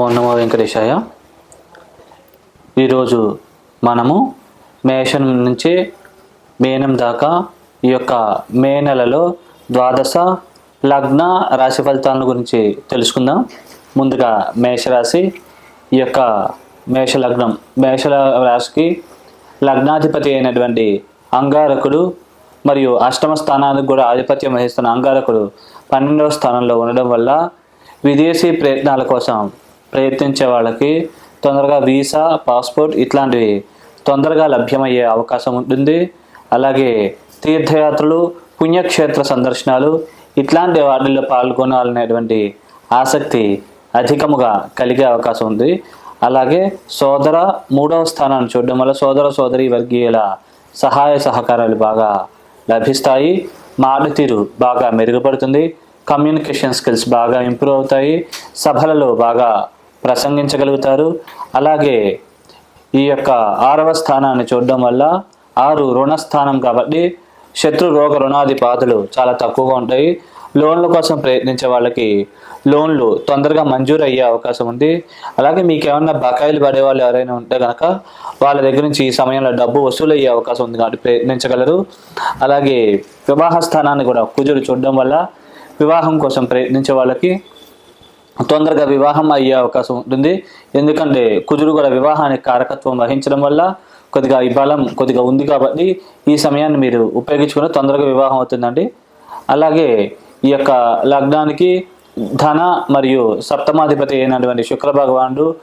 ఓం నమో వెంకటేశాయ. ఈరోజు మనము మేషం నుంచి మేనం దాకా ఈ యొక్క మే నెలలో ద్వాదశ లగ్న రాశి ఫలితాల గురించి తెలుసుకుందాం. ముందుగా మేషరాశి ఈ యొక్క మేష లగ్నం మేష రాశికి లగ్నాధిపతి అయినటువంటి అంగారకుడు మరియు అష్టమ స్థానానికి కూడా ఆధిపత్యం వహిస్తున్న అంగారకుడు పన్నెండవ స్థానంలో ఉండడం వల్ల విదేశీ ప్రయత్నాల కోసం ప్రయత్నించే వాళ్ళకి తొందరగా వీసా పాస్పోర్ట్ ఇట్లాంటివి తొందరగా లభ్యమయ్యే అవకాశం ఉంటుంది. అలాగే తీర్థయాత్రలు పుణ్యక్షేత్ర సందర్శనాలు ఇట్లాంటి వాటిల్లో పాల్గొనాలనేటువంటి ఆసక్తి అధికముగా కలిగే అవకాశం ఉంది. అలాగే సోదర మూడవ స్థానాన్ని చూడడం వల్ల సోదర సోదరి వర్గీయుల సహాయ సహకారాలు బాగా లభిస్తాయి. మాట తీరు బాగా మెరుగుపడుతుంది. కమ్యూనికేషన్ స్కిల్స్ బాగా ఇంప్రూవ్ అవుతాయి. సభలలో బాగా ప్రసంగించగలుగుతారు. అలాగే ఈ యొక్క ఆరవ స్థానాన్ని చూడడం వల్ల ఆరు రుణస్థానం కాబట్టి శత్రు రోగ రుణాది బాధలు చాలా తక్కువగా ఉంటాయి. లోన్ల కోసం ప్రయత్నించే వాళ్ళకి లోన్లు తొందరగా మంజూరు అయ్యే అవకాశం ఉంది. అలాగే మీకు ఏమన్నా బకాయిలు పడే వాళ్ళు ఎవరైనా ఉంటే కనుక వాళ్ళ దగ్గర నుంచి ఈ సమయంలో డబ్బు వసూలు అయ్యే అవకాశం ఉంది కాబట్టి ప్రయత్నించగలరు. అలాగే వివాహ స్థానాన్ని కూడా కుజుడు చూడడం వల్ల వివాహం కోసం ప్రయత్నించే వాళ్ళకి తొందరగా వివాహం అయ్యే అవకాశం ఉంటుంది. ఎందుకంటే కుజుడు కూడా వివాహానికి కారకత్వం వహించడం వల్ల కొద్దిగా ఈ బలం కొద్దిగా ఉంది కాబట్టి ఈ సమయాన్ని మీరు ఉపయోగించుకుని తొందరగా వివాహం అవుతుందండి. అలాగే ఈ యొక్క లగ్నానికి ధన మరియు సప్తమాధిపతి అయినటువంటి శుక్ర భగవానుడు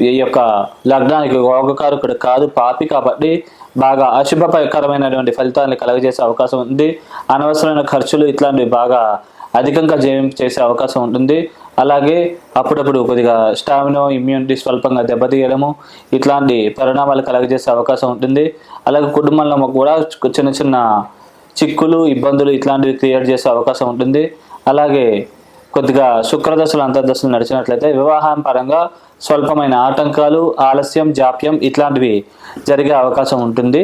ఈ యొక్క లగ్నానికి యోగకారకుడు కాదు పాపి కాబట్టి బాగా అశుభకరమైనటువంటి ఫలితాన్ని కలగజేసే అవకాశం ఉంది. అనవసరమైన ఖర్చులు ఇట్లాంటివి బాగా అధికంగా జయం చేసే అవకాశం ఉంటుంది. అలాగే అప్పుడప్పుడు కొద్దిగా స్టామినా ఇమ్యూనిటీ స్వల్పంగా దెబ్బతీయడము ఇట్లాంటి పరిణామాలు కలగజేసే అవకాశం ఉంటుంది. అలాగే కుటుంబంలో కూడా చిన్న చిన్న చిక్కులు ఇబ్బందులు ఇట్లాంటివి క్రియేట్ చేసే అవకాశం ఉంటుంది. అలాగే కొద్దిగా శుక్రదశలు అంతర్దశలు నడిచినట్లయితే వివాహం పరంగా స్వల్పమైన ఆటంకాలు ఆలస్యం జాప్యం ఇట్లాంటివి జరిగే అవకాశం ఉంటుంది.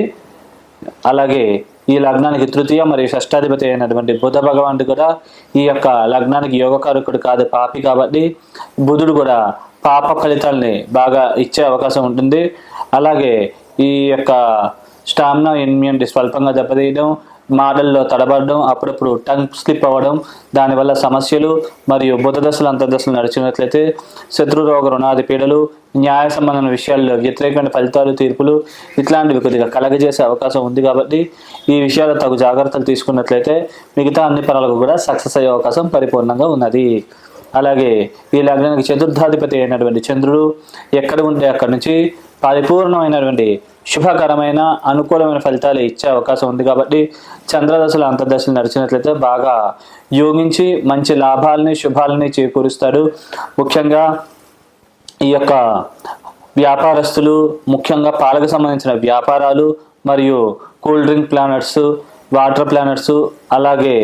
అలాగే ఈ లగ్నానికి తృతీయ మరియు షష్టాధిపతి అయినటువంటి బుధ భగవానుడు కూడా ఈ యొక్క లగ్నానికి యోగకారకుడు కాదు పాపి కాబట్టి బుధుడు కూడా పాప ఫలితాలని బాగా ఇచ్చే అవకాశం ఉంటుంది. అలాగే ఈ యొక్క స్టామినా ఇమ్యూనిటీ స్వల్పంగా దెబ్బతీయడం మాటల్లో తడబడడం అప్పుడప్పుడు టంగ్ స్లిప్ అవ్వడం దానివల్ల సమస్యలు మరియు బుధ దశలు అంతర్దశలు నడిచినట్లయితే శత్రు రోగ రుణాది పీడలు న్యాయ సంబంధమైన విషయాల్లో వ్యతిరేకమైన ఫలితాలు తీర్పులు ఇట్లాంటివి కొద్దిగా కలగజేసే అవకాశం ఉంది కాబట్టి ఈ విషయాలు తగు జాగ్రత్తలు తీసుకున్నట్లయితే మిగతా అన్ని పనులకు కూడా సక్సెస్ అయ్యే అవకాశం పరిపూర్ణంగా ఉన్నది. అలాగే ఈ లగ్నానికి చతుర్థాధిపతి అయినటువంటి చంద్రుడు ఎక్కడ ఉంటే అక్కడి నుంచి పరిపూర్ణమైనటువంటి శుభకరమైన అనుకూలమైన ఫలితాలు ఇచ్చే అవకాశం ఉంది కాబట్టి చంద్రదశలు అంతర్దశలు నడిచినట్లయితే బాగా యోగించి మంచి లాభాలని శుభాలని చేకూరుస్తాడు. ముఖ్యంగా ఈ యొక్క వ్యాపారస్తులు ముఖ్యంగా పాలకు సంబంధించిన వ్యాపారాలు మరియు cool drink planets water planets అలాగే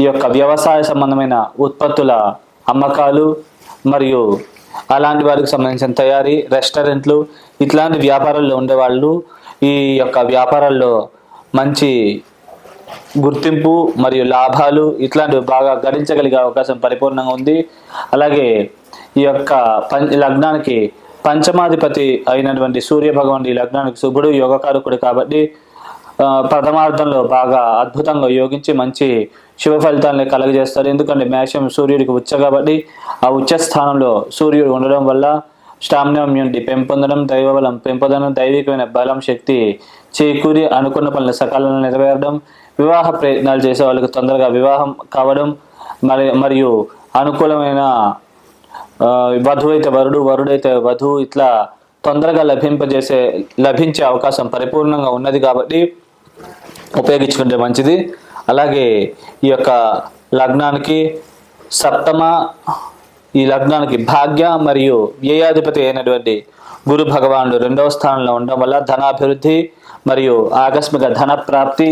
ఈ యొక్క వ్యవసాయ సంబంధమైన ఉత్పత్తుల అమ్మకాలు మరియు అలాంటి వారికి సంబంధించిన తయారీ రెస్టారెంట్లు ఇట్లాంటి వ్యాపారాల్లో ఉండేవాళ్ళు ఈ యొక్క వ్యాపారాల్లో మంచి గుర్తింపు మరియు లాభాలు ఇట్లాంటివి బాగా గడించగలిగే అవకాశం పరిపూర్ణంగా ఉంది. అలాగే ఈ యొక్క పం లగ్నానికి పంచమాధిపతి అయినటువంటి సూర్య భగవాన్ ఈ లగ్నానికి శుభుడు యోగకారకుడు కాబట్టి ప్రథమార్థంలో బాగా అద్భుతంగా యోగించి మంచి శుభ ఫలితాలను కలగజేస్తారు. ఎందుకంటే మేషం సూర్యుడికి ఉచ్చ కాబట్టి ఆ ఉచ్చ స్థానంలో సూర్యుడు ఉండడం వల్ల స్టామినా ఇమ్యూనిటీ పెంపొందడం దైవబలం పెంపొందడం దైవికమైన బలం శక్తి చేకూరి అనుకున్న పనులు సకాలంలో నెరవేరడం వివాహ ప్రయత్నాలు చేసే వాళ్ళకి తొందరగా వివాహం కావడం మరి మరియు అనుకూలమైన వధువు అయితే వరుడు వరుడైతే వధువు ఇట్లా తొందరగా లభింపజేసే లభించే అవకాశం పరిపూర్ణంగా ఉన్నది కాబట్టి ఉపయోగించుకుంటే మంచిది. అలాగే ఈ యొక్క లగ్నానికి సప్తమ ఈ లగ్నానికి భాగ్య మరియు వ్యయాధిపతి అయినటువంటి గురు భగవానుడు రెండవ స్థానంలో ఉండడం వల్ల ధనాభివృద్ధి మరియు ఆకస్మిక ధన ప్రాప్తి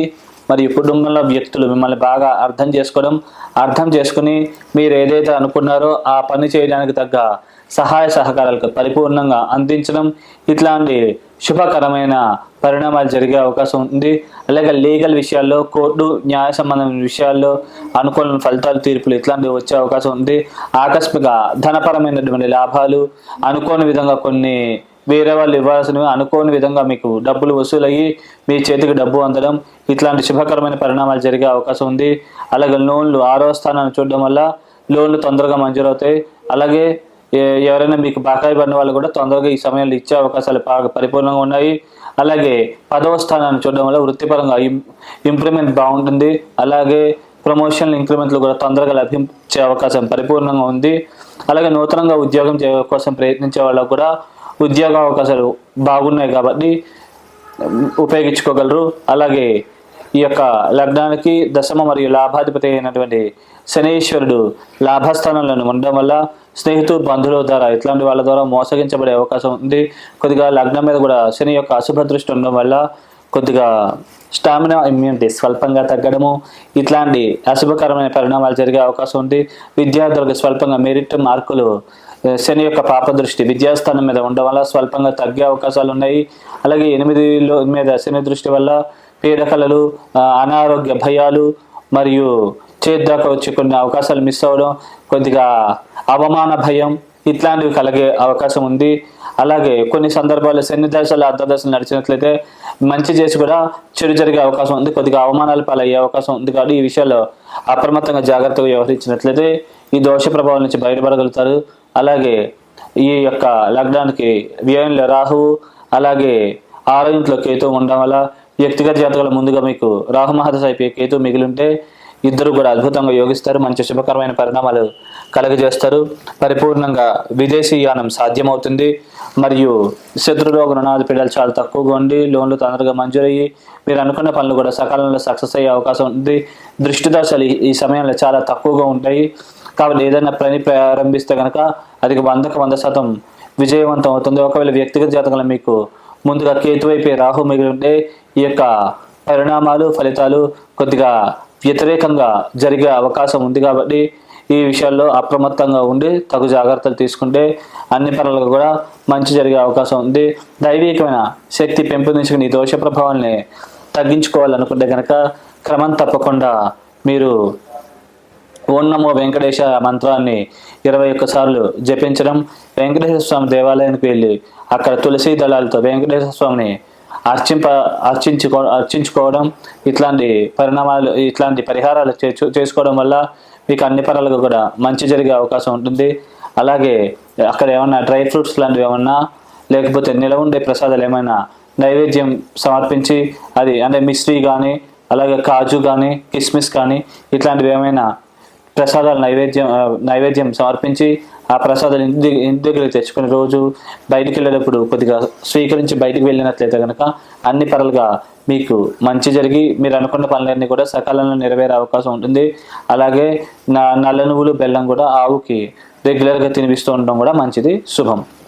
మరియు కుటుంబంలో వ్యక్తులు మిమ్మల్ని బాగా అర్థం చేసుకోవడం అర్థం చేసుకుని మీరు ఏదైతే అనుకున్నారో ఆ పని చేయడానికి తగ్గ సహాయ సహకారాలకు పరిపూర్ణంగా అందించడం ఇట్లాంటి శుభకరమైన పరిణామాలు జరిగే అవకాశం ఉంది. అలాగే లీగల్ విషయాల్లో కోర్టు న్యాయ సంబంధమైన విషయాల్లో అనుకూల ఫలితాలు తీర్పులు ఇట్లాంటివి వచ్చే అవకాశం ఉంది. ఆకస్మిక ధనపరమైనటువంటి లాభాలు అనుకోని విధంగా కొన్ని వేరే వాళ్ళు ఇవ్వాల్సినవి అనుకోని విధంగా మీకు డబ్బులు వసూలయ్యి మీ చేతికి డబ్బు అందడం ఇట్లాంటి శుభకరమైన పరిణామాలు జరిగే అవకాశం ఉంది. అలాగే లోన్లు ఆరో స్థానాన్ని చూడడం వల్ల లోన్లు తొందరగా మంజూరవుతాయి. అలాగే ఎవరైనా మీకు బకాయి పడిన వాళ్ళు కూడా తొందరగా ఈ సమయంలో ఇచ్చే అవకాశాలు బాగా పరిపూర్ణంగా ఉన్నాయి. అలాగే పదవ స్థానాన్ని చూడడం వల్ల వృత్తిపరంగా ఇంప్రూవ్మెంట్ బాగుంటుంది. అలాగే ప్రమోషన్ ఇంక్రిమెంట్లు కూడా తొందరగా లభించే అవకాశం పరిపూర్ణంగా ఉంది. అలాగే నూతనంగా ఉద్యోగం చేయడం కోసం ప్రయత్నించే వాళ్ళకు కూడా ఉద్యోగ అవకాశాలు బాగున్నాయి కాబట్టి ఉపయోగించుకోగలరు. అలాగే ఈ యొక్క లగ్నానికి దశమ మరియు లాభాధిపతి అయినటువంటి శనీశ్వరుడు లాభస్థానంలో ఉండడం వల్ల స్నేహితులు బంధువుల ద్వారా ఇట్లాంటి వాళ్ళ ద్వారా మోసగించబడే అవకాశం ఉంది. కొద్దిగా లగ్నం మీద కూడా శని యొక్క అశుభ దృష్టి ఉండడం వల్ల కొద్దిగా స్టామినా ఇమ్యూనిటీ స్వల్పంగా తగ్గడము ఇట్లాంటి అశుభకరమైన పరిణామాలు జరిగే అవకాశం ఉంది. విద్యార్థులకు స్వల్పంగా మెరిట్ మార్కులు శని యొక్క పాప దృష్టి విద్యాస్థానం మీద ఉండడం వల్ల స్వల్పంగా తగ్గే అవకాశాలు ఉన్నాయి. అలాగే ఎనిమిదిలో మీద శని దృష్టి వల్ల పీడకలలు అనారోగ్య భయాలు మరియు చేద్దాకా వచ్చే కొన్ని అవకాశాలు మిస్ అవ్వడం కొద్దిగా అవమాన భయం ఇట్లాంటివి కలిగే అవకాశం ఉంది. అలాగే కొన్ని సందర్భాల్లో శని దశలు అర్ధ దశలు నడిచినట్లయితే మంచి చేసి కూడా చెడు జరిగే అవకాశం ఉంది. కొద్దిగా అవమానాలు పాలయ్యే అవకాశం ఉంది కాబట్టి ఈ విషయాల్లో అప్రమత్తంగా జాగ్రత్తగా వ్యవహరించినట్లయితే ఈ దోష ప్రభావం నుంచి బయటపడగలుగుతారు. అలాగే ఈ యొక్క లగ్నానికి వ్యయంలో రాహువు అలాగే ఆరోగ్యంలో కేతు ఉండడం వల్ల వ్యక్తిగత జాతకాల ముందుగా మీకు రాహు మహదశ కేతు మిగిలింటే ఇద్దరు కూడా అద్భుతంగా యోగిస్తారు మంచి శుభకరమైన పరిణామాలు కలుగజేస్తారు. పరిపూర్ణంగా విదేశీ యానం సాధ్యమవుతుంది. మరియు శత్రురోగ రుణాది పిల్లలు చాలా తక్కువగా ఉండి లోన్లు తొందరగా మంజూరయ్యి మీరు అనుకున్న పనులు కూడా సకాలంలో సక్సెస్ అయ్యే అవకాశం ఉంది. దృష్టి దశలు ఈ- సమయంలో చాలా తక్కువగా ఉంటాయి. కాబట్టి ఏదైనా పని ప్రారంభిస్తే కనుక అది వందకు వంద శాతం విజయవంతం అవుతుంది. ఒకవేళ వ్యక్తిగత జాతకంలో మీకు ముందుగా కేతు రాహు మిగిలి ఉంటే ఈ యొక్క పరిణామాలు ఫలితాలు కొద్దిగా వ్యతిరేకంగా జరిగే అవకాశం ఉంది కాబట్టి ఈ విషయాల్లో అప్రమత్తంగా ఉండి తగు జాగ్రత్తలు తీసుకుంటే అన్ని పనులకు కూడా మంచి జరిగే అవకాశం ఉంది. దైవికమైన శక్తి పెంపొందించుకుని ఈ దోష ప్రభావాల్ని తగ్గించుకోవాలనుకుంటే కనుక క్రమం తప్పకుండా మీరు ఓం నమో వెంకటేశ మంత్రాన్ని ఇరవై ఒక్కసార్లు జపించడం వెంకటేశ్వర స్వామి దేవాలయానికి వెళ్ళి అక్కడ తులసి దళాలతో వెంకటేశ్వర స్వామిని అర్చింప అర్చించుకో అర్చించుకోవడం ఇట్లాంటి పరిణామాలు ఇట్లాంటి పరిహారాలు చేసుకోవడం వల్ల మీకు అన్ని పనులకు కూడా మంచి జరిగే అవకాశం ఉంటుంది. అలాగే అక్కడ ఏమన్నా డ్రై ఫ్రూట్స్ లాంటివి ఏమన్నా లేకపోతే నిలవ ఉండే ప్రసాదాలు ఏమైనా నైవేద్యం సమర్పించి అది అంటే మిశ్రీ కానీ అలాగే కాజు కానీ కిస్మిస్ కానీ ఇట్లాంటివి ఏమైనా ప్రసాదాలు నైవేద్యం నైవేద్యం సమర్పించి ఆ ప్రసాదాలు ఇంటి దగ్గర ఇంటి తెచ్చుకుని రోజు బయటికి వెళ్ళేటప్పుడు కొద్దిగా స్వీకరించి బయటికి వెళ్ళినట్లయితే కనుక అన్ని పరలుగా మీకు మంచి జరిగి మీరు అనుకున్న పనులన్నీ కూడా సకాలంలో నెరవేరే అవకాశం ఉంటుంది. అలాగే నా నల్ల నువ్వులు బెల్లం కూడా ఆవుకి రెగ్యులర్గా తినిపిస్తూ ఉండడం కూడా మంచిది. శుభం.